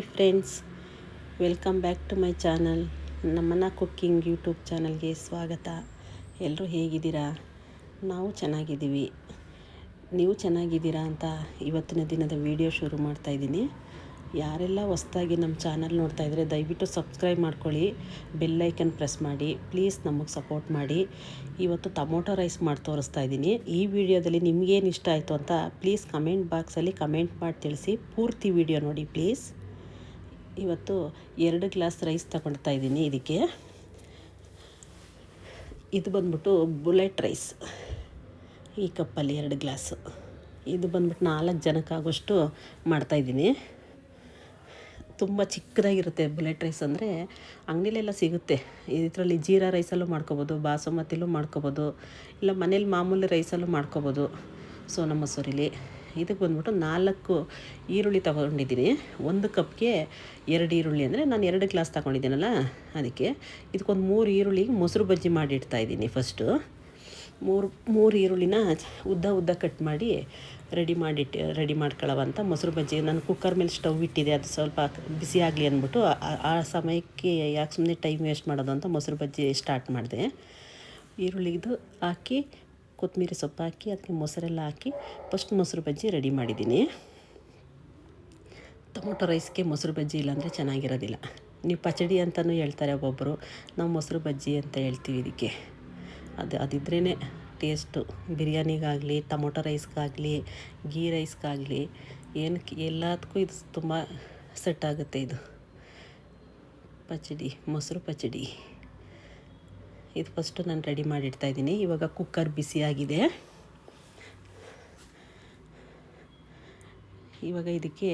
Hi friends welcome back to my channel ನಮ್ಮನ್ನ cooking YouTube ಚಾನಲ್ಗೆ ಸ್ವಾಗತ. ಎಲ್ಲರೂ ಹೇಗಿದ್ದೀರಾ? ನಾವು ಚೆನ್ನಾಗಿದ್ದೀವಿ. ನೀವು ಚೆನ್ನಾಗಿದ್ದೀರಾ ಅಂತ ಇವತ್ತಿನ ದಿನದ ವಿಡಿಯೋ ಶುರು ಮಾಡ್ತಾಯಿದ್ದೀನಿ ಯಾರೆಲ್ಲ ಹೊಸ್ದಾಗಿ ನಮ್ಮ ಚಾನಲ್ ನೋಡ್ತಾ ಇದ್ದರೆ ದಯವಿಟ್ಟು ಸಬ್ಸ್ಕ್ರೈಬ್ ಮಾಡ್ಕೊಳ್ಳಿ ಬೆಲ್ಲೈಕನ್ ಪ್ರೆಸ್ ಮಾಡಿ ಪ್ಲೀಸ್ ನಮಗೆ ಸಪೋರ್ಟ್ ಮಾಡಿ. ಇವತ್ತು ಟೊಮೊಟೊ ರೈಸ್ ಮಾಡಿ ತೋರಿಸ್ತಾ ಇದ್ದೀನಿ. ಈ ವಿಡಿಯೋದಲ್ಲಿ ನಿಮಗೇನು ಇಷ್ಟ ಆಯಿತು ಅಂತ ಪ್ಲೀಸ್ ಕಮೆಂಟ್ ಬಾಕ್ಸಲ್ಲಿ ಕಮೆಂಟ್ ಮಾಡಿ ತಿಳಿಸಿ. ಪೂರ್ತಿ ವಿಡಿಯೋ ನೋಡಿ ಪ್ಲೀಸ್ ಇವತ್ತು ಎರಡು ಗ್ಲಾಸ್ ರೈಸ್ ತಗೊಳ್ತಾ ಇದ್ದೀನಿ ಇದಕ್ಕೆ. ಇದು ಬಂದ್ಬಿಟ್ಟು ಬುಲೆಟ್ ರೈಸ್. ಈ ಕಪ್ಪಲ್ಲಿ ಎರಡು ಗ್ಲಾಸು. ಇದು ಬಂದ್ಬಿಟ್ಟು ನಾಲ್ಕು ಜನಕ್ಕಾಗೋಷ್ಟು ಮಾಡ್ತಾಯಿದ್ದೀನಿ ತುಂಬ ಚಿಕ್ಕದಾಗಿರುತ್ತೆ ಬುಲೆಟ್ ರೈಸ್ ಅಂದರೆ ಅಂಗಡಿಲೆಲ್ಲ ಸಿಗುತ್ತೆ. ಇದರಲ್ಲಿ ಜೀರಾ ರೈಸಲ್ಲೂ ಮಾಡ್ಕೊಬೋದು, ಬಾಸುಮತಿಲೂ ಮಾಡ್ಕೊಬೋದು, ಇಲ್ಲ ಮನೇಲಿ ಮಾಮೂಲಿ ರೈಸಲ್ಲೂ ಮಾಡ್ಕೊಬೋದು. ಸೋನಾ ಮಸೂರಿಲಿ ಇದಕ್ಕೆ ಬಂದ್ಬಿಟ್ಟು ನಾಲ್ಕು ಈರುಳ್ಳಿ ತಗೊಂಡಿದ್ದೀನಿ. ಒಂದು ಕಪ್ಗೆ ಎರಡು ಈರುಳ್ಳಿ ಅಂದರೆ ನಾನು ಎರಡು ಗ್ಲಾಸ್ ತಗೊಂಡಿದ್ದೀನಲ್ಲ ಅದಕ್ಕೆ. ಇದಕ್ಕೊಂದು ಮೂರು ಈರುಳ್ಳಿ ಮೊಸರು ಬಜ್ಜಿ ಮಾಡಿ ಇಡ್ತಾಯಿದ್ದೀನಿ ಫಸ್ಟು ಮೂರು ಮೂರು ಈರುಳ್ಳಿನ ಉದ್ದ ಉದ್ದ ಕಟ್ ಮಾಡಿ ರೆಡಿ ಮಾಡಿಟ್ಟು ರೆಡಿ ಮಾಡ್ಕೊಳ್ಳವ ಅಂತ ಮೊಸರು ಬಜ್ಜಿ. ನಾನು ಕುಕ್ಕರ್ ಮೇಲೆ ಸ್ಟವ್ ಇಟ್ಟಿದೆ ಅದು ಸ್ವಲ್ಪ ಬಿಸಿ ಆಗಲಿ ಅಂದ್ಬಿಟ್ಟು ಆ ಸಮಯಕ್ಕೆ ಯಾಕೆ ಸುಮ್ಮನೆ ಟೈಮ್ ವೇಸ್ಟ್ ಮಾಡೋದು ಅಂತ ಮೊಸರು ಬಜ್ಜಿ ಸ್ಟಾರ್ಟ್ ಮಾಡಿದೆ. ಈರುಳ್ಳಿದು ಹಾಕಿ ಕೊತ್ತಂಬರಿ ಸೊಪ್ಪು ಹಾಕಿ ಅದಕ್ಕೆ ಮೊಸರೆಲ್ಲ ಹಾಕಿ ಫಸ್ಟ್ ಮೊಸರು ಬಜ್ಜಿ ರೆಡಿ ಮಾಡಿದ್ದೀನಿ. ಟೊಮೊಟೊ ರೈಸ್ಗೆ ಮೊಸರು ಬಜ್ಜಿ ಇಲ್ಲಾಂದರೆ ಚೆನ್ನಾಗಿರೋದಿಲ್ಲ. ನೀವು ಪಚಡಿ ಅಂತಲೂ ಹೇಳ್ತಾರೆ ಒಬ್ಬೊಬ್ಬರು ನಾವು ಮೊಸರು ಬಜ್ಜಿ ಅಂತ ಹೇಳ್ತೀವಿ ಇದಕ್ಕೆ. ಅದು ಅದಿದ್ರೇ ಟೇಸ್ಟು ಬಿರಿಯಾನಿಗಾಗಲಿ, ಟೊಮೊಟೊ ರೈಸ್ಗಾಗಲಿ ಗೀ ರೈಸ್ಗಾಗಲಿ ಏನಕ್ಕೆ ಎಲ್ಲದಕ್ಕೂ ಇದು ತುಂಬ ಸೆಟ್ ಆಗುತ್ತೆ ಇದು. ಪಚಡಿ, ಮೊಸರು ಪಚಡಿ. ಇದು ಫಸ್ಟು ನಾನು ರೆಡಿ ಮಾಡಿಡ್ತಾಯಿದ್ದೀನಿ ಇವಾಗ ಕುಕ್ಕರ್ ಬಿಸಿಯಾಗಿದೆ ಇವಾಗ ಇದಕ್ಕೆ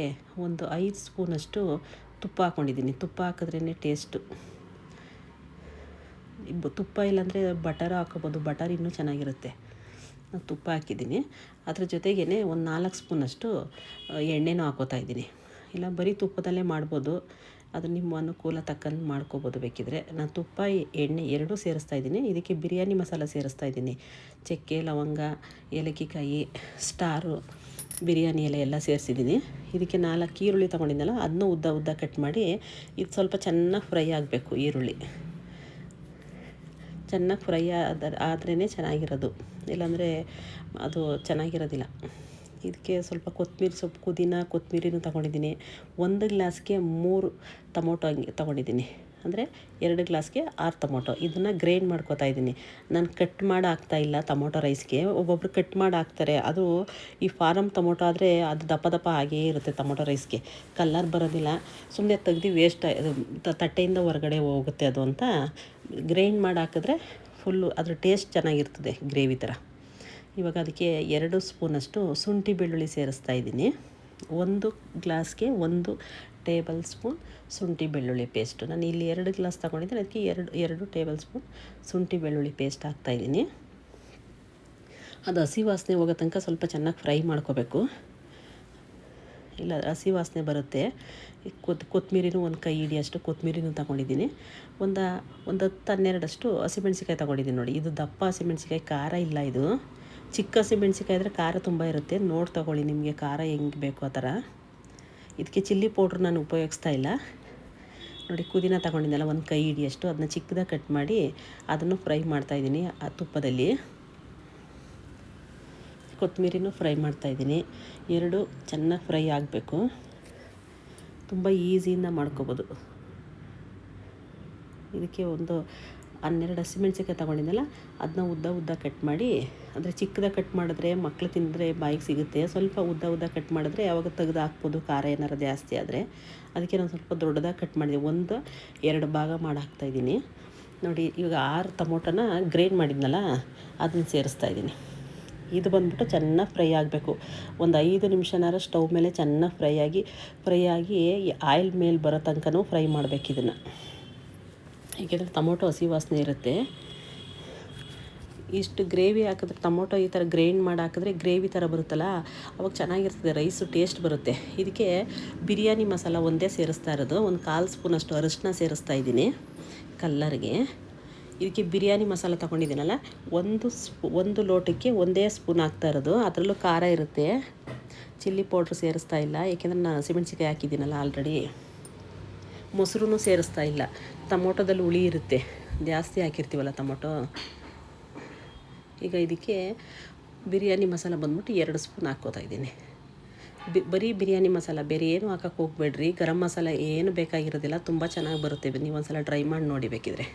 ಒಂದು ಐದು ಸ್ಪೂನಷ್ಟು ತುಪ್ಪ ಹಾಕ್ಕೊಂಡಿದ್ದೀನಿ ತುಪ್ಪ ಹಾಕಿದ್ರೇ ಟೇಸ್ಟು ತುಪ್ಪ ಇಲ್ಲಾಂದರೆ ಬಟರ್ ಹಾಕೋಬೋದು. ಬಟರ್ ಇನ್ನೂ ಚೆನ್ನಾಗಿರುತ್ತೆ. ನಾನು ತುಪ್ಪ ಹಾಕಿದ್ದೀನಿ. ಅದ್ರ ಜೊತೆಗೇ ಒಂದು ನಾಲ್ಕು ಸ್ಪೂನಷ್ಟು ಎಣ್ಣೆನೂ ಹಾಕೋತಾ ಇದ್ದೀನಿ. ಇಲ್ಲ, ಬರೀ ತುಪ್ಪದಲ್ಲೇ ಮಾಡ್ಬೋದು. ಅದು ನಿಮ್ಮ ಅನುಕೂಲ ತಕ್ಕಂಗೆ ಮಾಡ್ಕೋಬೋದು ಬೇಕಿದ್ರೆ. ನಾನು ತುಪ್ಪ, ಎಣ್ಣೆ ಎರಡೂ ಸೇರಿಸ್ತಾ ಇದ್ದೀನಿ. ಇದಕ್ಕೆ ಬಿರಿಯಾನಿ ಮಸಾಲ ಸೇರಿಸ್ತಾ ಇದ್ದೀನಿ. ಚಕ್ಕೆ, ಲವಂಗ, ಏಲಕ್ಕಿಕಾಯಿ, ಸ್ಟಾರು, ಬಿರಿಯಾನಿ ಎಲೆ ಎಲ್ಲ ಸೇರಿಸಿದ್ದೀನಿ. ಇದಕ್ಕೆ ನಾಲ್ಕು ಈರುಳ್ಳಿ ತೊಗೊಂಡಿದ್ದಲ್ಲ ಅದನ್ನೂ ಉದ್ದ ಉದ್ದ ಕಟ್ ಮಾಡಿ, ಇದು ಸ್ವಲ್ಪ ಚೆನ್ನಾಗಿ ಫ್ರೈ ಆಗಬೇಕು ಈರುಳ್ಳಿ. ಚೆನ್ನಾಗಿ ಫ್ರೈ ಆದ ಆದ್ರೇ ಚೆನ್ನಾಗಿರೋದು. ಇಲ್ಲಾಂದರೆ ಅದು ಚೆನ್ನಾಗಿರೋದಿಲ್ಲ. ಇದಕ್ಕೆ ಸ್ವಲ್ಪ ಕೊತ್ತಂಬರಿ ಸೊಪ್ಪು, ಪುದೀನ, ಕೊತ್ತಂಬರಿನೂ ತೊಗೊಂಡಿದ್ದೀನಿ. ಒಂದು ಗ್ಲಾಸ್ಗೆ ಮೂರು ಟೊಮೊಟೊ ಹಂಗೆ ತೊಗೊಂಡಿದ್ದೀನಿ. ಅಂದರೆ ಎರಡು ಗ್ಲಾಸ್ಗೆ ಆರು ಟೊಮೊಟೊ. ಇದನ್ನು ಗ್ರೈಂಡ್ ಮಾಡ್ಕೊತಾ ಇದ್ದೀನಿ. ನಾನು ಕಟ್ ಮಾಡಿ ಹಾಕ್ತಾ ಇಲ್ಲ ಟೊಮೊಟೊ ರೈಸ್ಗೆ. ಒಬ್ಬೊಬ್ರು ಕಟ್ ಮಾಡಿ ಹಾಕ್ತಾರೆ. ಅದು ಈ ಫಾರಮ್ ಟೊಮೊಟೊ ಆದರೆ ಅದು ದಪ್ಪ ದಪ್ಪ ಹಾಗೇ ಇರುತ್ತೆ ಟೊಮೊಟೊ ರೈಸ್ಗೆ. ಕಲ್ಲರ್ ಬರೋದಿಲ್ಲ. ಸುಮ್ಮನೆ ತೆಗ್ದು ವೇಸ್ಟ್ ತಟ್ಟೆಯಿಂದ ಹೊರಗಡೆ ಹೋಗುತ್ತೆ ಅದು ಅಂತ. ಗ್ರೈಂಡ್ ಮಾಡಿ ಹಾಕಿದ್ರೆ ಫುಲ್ಲು ಅದ್ರ ಟೇಸ್ಟ್ ಚೆನ್ನಾಗಿರ್ತದೆ ಗ್ರೇವಿ ಥರ ಇವಾಗ ಅದಕ್ಕೆ ಎರಡು ಸ್ಪೂನಷ್ಟು ಶುಂಠಿ ಬೆಳ್ಳುಳ್ಳಿ ಸೇರಿಸ್ತಾ ಇದ್ದೀನಿ. ಒಂದು ಗ್ಲಾಸ್ಗೆ ಒಂದು ಟೇಬಲ್ ಸ್ಪೂನ್ ಶುಂಠಿ ಬೆಳ್ಳುಳ್ಳಿ ಪೇಸ್ಟು. ನಾನು ಇಲ್ಲಿ ಎರಡು ಗ್ಲಾಸ್ ತೊಗೊಂಡಿದ್ದೀನಿ, ಅದಕ್ಕೆ ಎರಡು ಎರಡು ಟೇಬಲ್ ಸ್ಪೂನ್ ಶುಂಠಿ ಬೆಳ್ಳುಳ್ಳಿ ಪೇಸ್ಟ್ ಹಾಕ್ತಾಯಿದ್ದೀನಿ ಅದು ಹಸಿ ವಾಸನೆ ಹೋಗೋ ತನಕ ಸ್ವಲ್ಪ ಚೆನ್ನಾಗಿ ಫ್ರೈ ಮಾಡ್ಕೋಬೇಕು. ಇಲ್ಲ, ಹಸಿ ವಾಸನೆ ಬರುತ್ತೆ. ಕೊತ್ ಕೊತ್ತಂಬರಿನೂ ಒಂದು ಕೈ ಹಿಡಿಯಷ್ಟು ಕೊತ್ತಂಬರಿನೂ ತಗೊಂಡಿದ್ದೀನಿ. ಒಂದು ಒಂದು ಹತ್ತು, ಹನ್ನೆರಡಷ್ಟು ಹಸಿಮೆಣ್ಸಿಕಾಯಿ ತೊಗೊಂಡಿದ್ದೀನಿ ನೋಡಿ. ಇದು ದಪ್ಪ ಹಸಿಮೆಣ್ಸಿಕಾಯಿ ಖಾರ ಇಲ್ಲ ಇದು. ಚಿಕ್ಕ ಹಸಿಮೆಣ್ಸಿಕಾಯಿ ಆದರೆ ಖಾರ ತುಂಬ ಇರುತ್ತೆ. ನೋಡಿ ತಗೊಳ್ಳಿ ನಿಮಗೆ ಖಾರ ಹೆಂಗೆ ಬೇಕು ಆ ಥರ. ಇದಕ್ಕೆ ಚಿಲ್ಲಿ ಪೌಡ್ರ್ ನಾನು ಉಪಯೋಗಿಸ್ತಾ ಇಲ್ಲ. ನೋಡಿ ಕುದಿನ ತಗೊಂಡಿದ್ದೆಲ್ಲ ಒಂದು ಕೈ ಹಿಡಿಯಷ್ಟು ಅದನ್ನ ಚಿಕ್ಕದಾಗಿ ಕಟ್ ಮಾಡಿ ಅದನ್ನು ಫ್ರೈ ಮಾಡ್ತಾಯಿದ್ದೀನಿ ಆ ತುಪ್ಪದಲ್ಲಿ. ಕೊತ್ತಂಬರಿನೂ ಫ್ರೈ ಮಾಡ್ತಾಯಿದ್ದೀನಿ ಎರಡು ಚೆನ್ನಾಗಿ ಫ್ರೈ ಆಗಬೇಕು. ತುಂಬ ಈಸಿಯಿಂದ ಮಾಡ್ಕೋಬೋದು. ಇದಕ್ಕೆ ಒಂದು ಹನ್ನೆರಡು ಹಸಿಮೆಣ್ಸಿಕಾಯಿ ತೊಗೊಂಡಿದ್ದೆಲ್ಲ ಅದನ್ನ ಉದ್ದ ಉದ್ದ ಕಟ್ ಮಾಡಿ, ಅಂದರೆ ಚಿಕ್ಕದಾಗಿ ಕಟ್ ಮಾಡಿದ್ರೆ ಮಕ್ಳು ತಿಂದರೆ ಬಾಯಿಗೆ ಸಿಗುತ್ತೆ, ಸ್ವಲ್ಪ ಉದ್ದ ಉದ್ದ ಕಟ್ ಮಾಡಿದ್ರೆ ಯಾವಾಗ ತೆಗೆದು ಹಾಕ್ಬೋದು, ಖಾರ ಏನಾರು ಜಾಸ್ತಿ ಆದರೆ. ಅದಕ್ಕೆ ನಾನು ಸ್ವಲ್ಪ ದೊಡ್ಡದಾಗಿ ಕಟ್ ಮಾಡಿದೆ, ಒಂದು ಎರಡು ಭಾಗ ಮಾಡಿ ಹಾಕ್ತಾಯಿದ್ದೀನಿ ನೋಡಿ, ಇವಾಗ ಆರು ಟೊಮೊಟೊನ ಗ್ರೈಂಡ್ ಮಾಡಿದ್ನಲ್ಲ ಅದನ್ನ ಸೇರಿಸ್ತಾ ಇದ್ದೀನಿ. ಇದು ಬಂದ್ಬಿಟ್ಟು ಚೆನ್ನಾಗಿ ಫ್ರೈ ಆಗಬೇಕು. ಒಂದು ಐದು ನಿಮಿಷನಾರ ಸ್ಟವ್ ಮೇಲೆ ಚೆನ್ನಾಗಿ ಫ್ರೈ ಆಗಿ ಫ್ರೈ ಆಗಿ ಆಯಿಲ್ ಮೇಲೆ ಬರೋ ತನಕನೂ ಫ್ರೈ ಮಾಡಬೇಕು ಇದನ್ನು. ಏಕೆಂದರೆ ಟೊಮೊಟೊ ಹಸಿ ವಾಸನೆ ಇರುತ್ತೆ. ಇಷ್ಟು ಗ್ರೇವಿ ಹಾಕಿದ್ರೆ ಟೊಮೊಟೊ ಈ ಥರ ಗ್ರೈಂಡ್ ಮಾಡಿ ಹಾಕಿದ್ರೆ ಗ್ರೇವಿ ಥರ ಬರುತ್ತಲ್ಲ, ಅವಾಗ ಚೆನ್ನಾಗಿರ್ತದೆ, ರೈಸು ಟೇಸ್ಟ್ ಬರುತ್ತೆ. ಇದಕ್ಕೆ ಬಿರಿಯಾನಿ ಮಸಾಲ ಒಂದೇ ಸೇರಿಸ್ತಾ ಇರೋದು, ಒಂದು ಕಾಲು ಸ್ಪೂನಷ್ಟು ಅರಿಶಿನ ಸೇರಿಸ್ತಾ ಇದ್ದೀನಿ ಕಲ್ಲರ್ಗೆ. ಇದಕ್ಕೆ ಬಿರಿಯಾನಿ ಮಸಾಲ ತೊಗೊಂಡಿದ್ದೀನಲ್ಲ, ಒಂದು ಸ್ಪೂ, ಒಂದು ಲೋಟಕ್ಕೆ ಒಂದೇ ಸ್ಪೂನ್ ಹಾಕ್ತಾ ಇರೋದು, ಅದರಲ್ಲೂ ಖಾರ ಇರುತ್ತೆ. ಚಿಲ್ಲಿ ಪೌಡ್ರ್ ಸೇರಿಸ್ತಾ ಇಲ್ಲ, ಏಕೆಂದರೆ ನಾನು ಹಸಿಮೆಣ್ಸಿಕಾಯಿ ಹಾಕಿದ್ದೀನಲ್ಲ ಆಲ್ರೆಡಿ. ಮೊಸರು ಸೇರಿಸ್ತಾ ಇಲ್ಲ. ಟೊಮೊಟೊದಲ್ಲಿ ಹುಳಿ ಇರುತ್ತೆ. ಜಾಸ್ತಿ ಹಾಕಿರ್ತೀವಲ್ಲ ಟೊಮೊಟೊ ಈಗ ಇದಕ್ಕೆ ಬಿರಿಯಾನಿ ಮಸಾಲ ಬಂದ್ಬಿಟ್ಟು ಎರಡು ಸ್ಪೂನ್ ಹಾಕ್ಕೋತಾ ಇದ್ದೀನಿ. ಬಿ, ಬರೀ ಬಿರಿಯಾನಿ ಮಸಾಲ, ಬೇರೆ ಏನು ಹಾಕಕ್ಕೆ ಹೋಗ್ಬೇಡ್ರಿ. ಗರಂ ಮಸಾಲ ಏನು ಬೇಕಾಗಿರೋದಿಲ್ಲ, ತುಂಬ ಚೆನ್ನಾಗಿ ಬರುತ್ತೆ ನೀವು ಒಂದ್ಸಲ ಟ್ರೈ ಮಾಡಿ ನೋಡಿ ಬೇಕಿದ್ರೆ.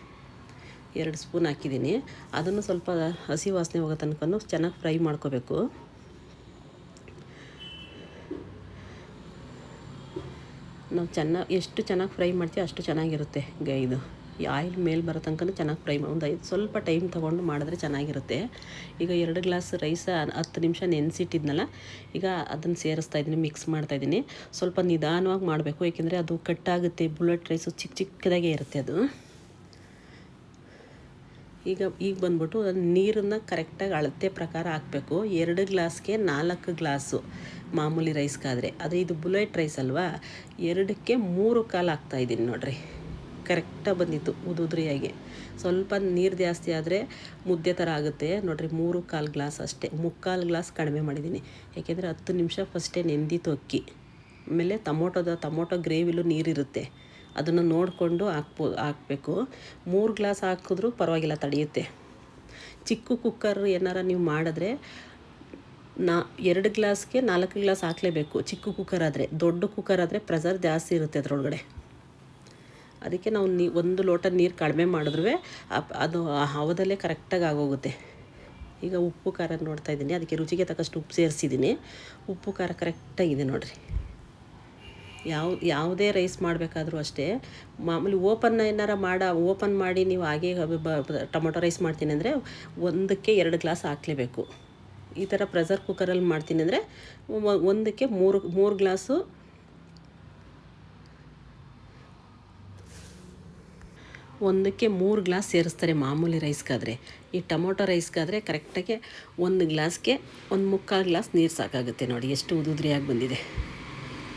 ಎರಡು ಸ್ಪೂನ್ ಹಾಕಿದ್ದೀನಿ. ಅದನ್ನು ಸ್ವಲ್ಪ ಹಸಿ ವಾಸನೆ ಹೋಗೋ ತನಕ ಚೆನ್ನಾಗಿ ಫ್ರೈ ಮಾಡ್ಕೋಬೇಕು. ನಾವು ಚೆನ್ನಾಗಿ, ಎಷ್ಟು ಚೆನ್ನಾಗಿ ಫ್ರೈ ಮಾಡ್ತೀವಿ ಅಷ್ಟು ಚೆನ್ನಾಗಿರುತ್ತೆ ಇದು. ಈ ಆಯಿಲ್ ಮೇಲೆ ಬರೋ ತನಕ ಚೆನ್ನಾಗಿ ಫ್ರೈ ಒಂದು ಐದು, ಸ್ವಲ್ಪ ಟೈಮ್ ತೊಗೊಂಡು ಮಾಡಿದ್ರೆ ಚೆನ್ನಾಗಿರುತ್ತೆ. ಈಗ ಎರಡು ಗ್ಲಾಸ್ ರೈಸ ಹತ್ತು ನಿಮಿಷ ನೆನೆಸಿಟ್ಟಿದ್ನಲ್ಲ, ಈಗ ಅದನ್ನು ಸೇರಿಸ್ತಾ ಇದ್ದೀನಿ ಮಿಕ್ಸ್ ಮಾಡ್ತಾ ಇದ್ದೀನಿ. ಸ್ವಲ್ಪ ನಿಧಾನವಾಗಿ ಮಾಡಬೇಕು, ಏಕೆಂದರೆ ಅದು ಕಟ್ಟಾಗುತ್ತೆ ಬುಲೆಟ್ ರೈಸು ಚಿಕ್ಕ ಚಿಕ್ಕದಾಗೆ ಇರುತ್ತೆ ಅದು. ಈಗ ಈಗ ಬಂದ್ಬಿಟ್ಟು ನೀರನ್ನು ಕರೆಕ್ಟಾಗಿ ಅಳತೆ ಪ್ರಕಾರ ಹಾಕಬೇಕು. ಎರಡು ಗ್ಲಾಸ್ಗೆ ನಾಲ್ಕು ಗ್ಲಾಸು ಮಾಮೂಲಿ ರೈಸ್ಗಾದರೆ. ಅದು ಇದು ಬುಲೆಟ್ ರೈಸ್ ಅಲ್ವಾ? ಎರಡಕ್ಕೆ ಮೂರು ಕಾಲು ಹಾಕ್ತಾಯಿದ್ದೀನಿ ನೋಡಿರಿ. ಕರೆಕ್ಟಾಗಿ ಬಂದಿತ್ತು ಉದುದ್ರಿಯಾಗಿ ಸ್ವಲ್ಪ ನೀರು ಜಾಸ್ತಿ ಆದರೆ ಮುದ್ದೆ ಥರ ಆಗುತ್ತೆ. ನೋಡಿರಿ, ಮೂರು ಕಾಲು ಗ್ಲಾಸ್ ಅಷ್ಟೇ. ಮುಕ್ಕಾಲು ಗ್ಲಾಸ್ ಕಡಿಮೆ ಮಾಡಿದ್ದೀನಿ. ಏಕೆಂದರೆ ಹತ್ತು ನಿಮಿಷ ಫಸ್ಟೇ ನೆಂದಿತ್ತು ಅಕ್ಕಿ ಆಮೇಲೆ ಟೊಮೊಟೊದ, ಟೊಮೊಟೊ ಗ್ರೇವಿಲೂ ನೀರಿರುತ್ತೆ. ಅದನ್ನು ನೋಡಿಕೊಂಡು ಹಾಕ್ಬೋ, ಹಾಕಬೇಕು. ಮೂರು ಗ್ಲಾಸ್ ಹಾಕಿದ್ರೂ ಪರವಾಗಿಲ್ಲ, ತಡೆಯುತ್ತೆ. ಚಿಕ್ಕ ಕುಕ್ಕರ್ ಏನಾರ ನೀವು ಮಾಡಿದ್ರೆ ನಾ, ಎರಡು ಗ್ಲಾಸ್ಗೆ ನಾಲ್ಕು ಗ್ಲಾಸ್ ಹಾಕಲೇಬೇಕು. ಚಿಕ್ಕ ಕುಕ್ಕರ್ ಆದರೆ, ದೊಡ್ಡ ಕುಕ್ಕರ್ ಆದರೆ ಪ್ರೆಸರ್ ಜಾಸ್ತಿ ಇರುತ್ತೆ ಅದರೊಳಗಡೆ. ಅದಕ್ಕೆ ನಾವು ನೀ, ಒಂದು ಲೋಟ ನೀರು ಕಡಿಮೆ ಮಾಡಿದ್ರೂ ಅದು ಹವದಲ್ಲೇ ಕರೆಕ್ಟಾಗಿ ಆಗೋಗುತ್ತೆ. ಈಗ ಉಪ್ಪು ಖಾರ ನೋಡ್ತಾ ಇದ್ದೀನಿ. ಅದಕ್ಕೆ ರುಚಿಗೆ ತಕ್ಕಷ್ಟು ಉಪ್ಪು ಸೇರಿಸಿದ್ದೀನಿ. ಉಪ್ಪು ಖಾರ ಕರೆಕ್ಟಾಗಿದೆ ನೋಡಿರಿ. ಯಾವ, ಯಾವುದೇ ರೈಸ್ ಮಾಡಬೇಕಾದ್ರೂ ಅಷ್ಟೇ, ಮಾಮೂಲಿ ಓಪನ್ ಏನಾರ ಮಾಡ ಓಪನ್ ಮಾಡಿ ನೀವು ಹಾಗೆ ಟೊಮೊಟೊ ರೈಸ್ ಮಾಡ್ತೀನಿ ಅಂದರೆ ಒಂದಕ್ಕೆ ಎರಡು ಗ್ಲಾಸ್ ಹಾಕ್ಲೇಬೇಕು. ಈ ಥರ ಪ್ರೆಷರ್ ಕುಕ್ಕರಲ್ಲಿ ಮಾಡ್ತೀನಿ ಅಂದರೆ ಒಂದಕ್ಕೆ ಮೂರು ಮೂರು ಗ್ಲಾಸು ಒಂದಕ್ಕೆ ಮೂರು ಗ್ಲಾಸ್ ಸೇರಿಸ್ತಾರೆ ಮಾಮೂಲಿ ರೈಸ್ಗಾದರೆ ಈ ಟೊಮೊಟೊ ರೈಸ್ಗಾದರೆ ಕರೆಕ್ಟಾಗಿ ಒಂದು ಗ್ಲಾಸ್ಗೆ ಒಂದು ಮುಕ್ಕಾಲು ಗ್ಲಾಸ್ ನೀರು ಸಾಕಾಗುತ್ತೆ ನೋಡಿ, ಎಷ್ಟು ಉದುದ್ರಿಯಾಗಿ ಬಂದಿದೆ.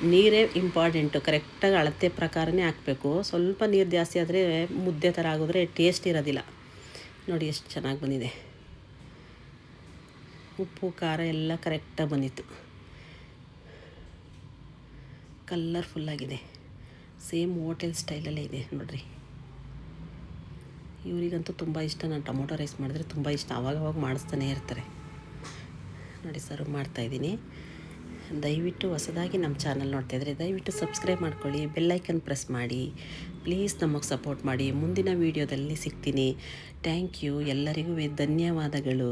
ನೀರೇ ಇಂಪಾರ್ಟೆಂಟು ಕರೆಕ್ಟಾಗಿ ಅಳತೆ ಪ್ರಕಾರನೇ ಹಾಕಬೇಕು. ಸ್ವಲ್ಪ ನೀರು ಜಾಸ್ತಿ ಆದರೆ ಮುದ್ದೆ ಥರ ಆಗಿದ್ರೆ ಟೇಸ್ಟ್ ಇರೋದಿಲ್ಲ. ನೋಡಿ ಎಷ್ಟು ಚೆನ್ನಾಗಿ ಬಂದಿದೆ. ಉಪ್ಪು, ಖಾರ ಎಲ್ಲ ಕರೆಕ್ಟಾಗಿ ಬಂದಿತ್ತು. ಕಲ್ಲರ್ಫುಲ್ಲಾಗಿದೆ ಸೇಮ್ ಹೋಟೆಲ್ ಸ್ಟೈಲಲ್ಲೇ ಇದೆ, ನೋಡಿರಿ. ಇವರಿಗಂತೂ ತುಂಬ ಇಷ್ಟ. ನಾನು ಟೊಮೊಟೊ ರೈಸ್ ಮಾಡಿದ್ರೆ ತುಂಬ ಇಷ್ಟ. ಅವಾಗವಾಗ ಮಾಡಿಸ್ತಾನೆ ಇರ್ತಾರೆ. ನೋಡಿ ಸರ್ವ್ ಮಾಡ್ತಾಯಿದ್ದೀನಿ ದಯವಿಟ್ಟು ಹೊಸದಾಗಿ ನಮ್ಮ ಚಾನಲ್ ನೋಡ್ತಾಯಿದ್ರೆ ದಯವಿಟ್ಟು ಸಬ್ಸ್ಕ್ರೈಬ್ ಮಾಡ್ಕೊಳ್ಳಿ ಬೆಲ್ಲೈಕನ್ ಪ್ರೆಸ್ ಮಾಡಿ, ಪ್ಲೀಸ್ ನಮಗೆ ಸಪೋರ್ಟ್ ಮಾಡಿ. ಮುಂದಿನ ವೀಡಿಯೋದಲ್ಲಿ ಸಿಗ್ತೀನಿ. Thank you. ಎಲ್ಲರಿಗೂ ಧನ್ಯವಾದಗಳು.